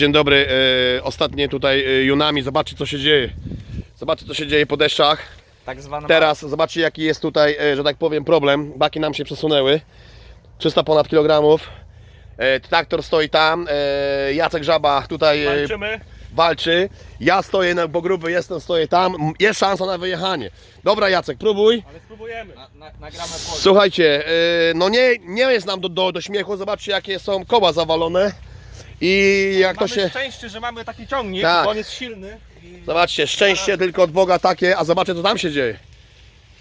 Dzień dobry, e, ostatnie tutaj e, Junami, zobaczcie co się dzieje. Zobaczcie co się dzieje po deszczach. Tak zwana Teraz zobaczcie jaki jest tutaj, e, że tak powiem, problem. Baki nam się przesunęły. 300 ponad kilogramów. E, traktor stoi tam. E, Jacek Żaba tutaj e, walczymy. walczy. Ja stoję na bo gruby jestem, stoję tam. M- Jest szansa na wyjechanie. Dobra Jacek, próbuj. Ale spróbujemy. Na, na, nagramy pole. Słuchajcie, e, no nie, nie jest nam do, do, do śmiechu. Zobaczcie jakie są koła zawalone. I jak to mamy się... szczęście, że mamy taki ciągnik, Tak. bo on jest silny. I... Zobaczcie, szczęście tylko od Boga takie, a zobaczcie co tam się dzieje.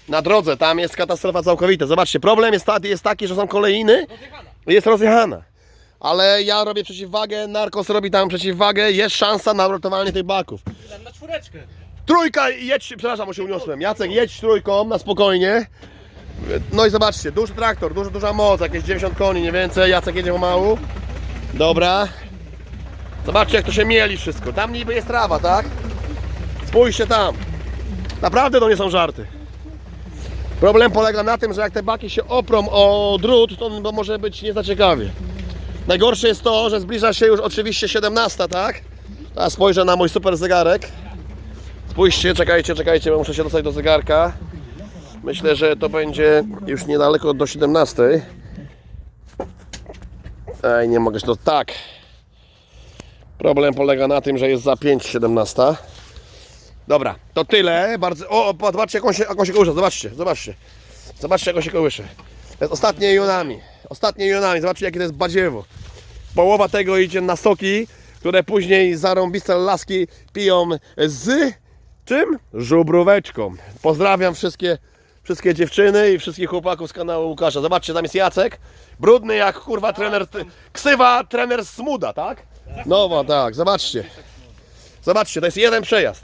Na drodze, tam jest katastrofa całkowita. Zobaczcie, problem jest, ta, jest taki, że są kolejny, Rozjechana. jest rozjechana. Ale ja robię przeciwwagę, Narkos robi tam przeciwwagę, jest szansa na uratowanie tych baków. Na, na czwóreczkę. Trójka, jedź, przepraszam, bo się uniosłem. Jacek, jedź trójką na spokojnie. No i zobaczcie, duży traktor, duża, duża moc, jakieś 90 koni, nie więcej. Jacek jedzie pomału. Dobra. Zobaczcie, jak to się mieli wszystko. Tam niby jest trawa, tak? Spójrzcie tam. Naprawdę to nie są żarty. Problem polega na tym, że jak te baki się oprą o drut, to to może być nie za ciekawie. Najgorsze jest to, że zbliża się już oczywiście 17, tak? Teraz spojrzę na mój super zegarek. Spójrzcie, czekajcie, czekajcie, bo muszę się dostać do zegarka. Myślę, że to będzie już niedaleko do 17. Ej, nie mogę się to. Tak. Problem polega na tym, że jest za 5.17. Dobra, to tyle. Bardzo. O, zobaczcie, jak on się, jak się kołysze. Zobaczcie, zobaczcie. Zobaczcie, jak on się kołysze. To jest ostatnie Junami. Ostatnie Junami. Zobaczcie, jakie to jest badziewo. Połowa tego idzie na soki, które później zarąbiste laski piją z czym? Żubróweczką. Pozdrawiam wszystkie, wszystkie dziewczyny i wszystkich chłopaków z kanału Łukasza. Zobaczcie, tam jest Jacek. Brudny jak kurwa trener, ksywa trener Smuda, tak? No bo tak, zobaczcie. Zobaczcie, to jest jeden przejazd.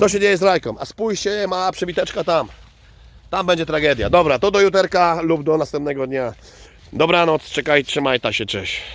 To się dzieje z Rajką. A spójrzcie, ma przebiteczka tam. Tam będzie tragedia. Dobra, to do juterka lub do następnego dnia. Dobranoc, czekaj, trzymaj ta się, cześć.